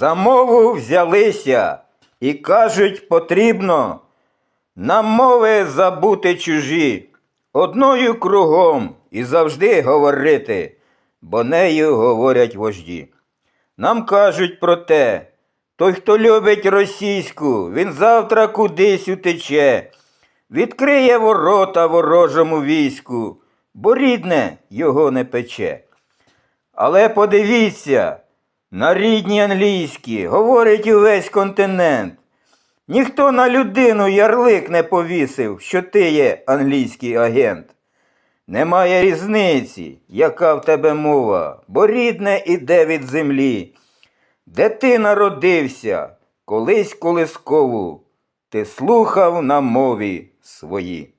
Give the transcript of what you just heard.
За мову взялися і кажуть, потрібно нам мови забути чужі, одною кругом і завжди говорити, бо нею говорять вожді. Нам кажуть про те, той, хто любить російську, він завтра кудись утече, відкриє ворота ворожому війську, бо рідне його не пече. Але подивіться, на рідні англійські говорить увесь континент. Ніхто на людину ярлик не повісив, що ти є англійський агент. Немає різниці, яка в тебе мова, бо рідне іде від землі. Де ти народився, колись колискову, ти слухав на мові свої.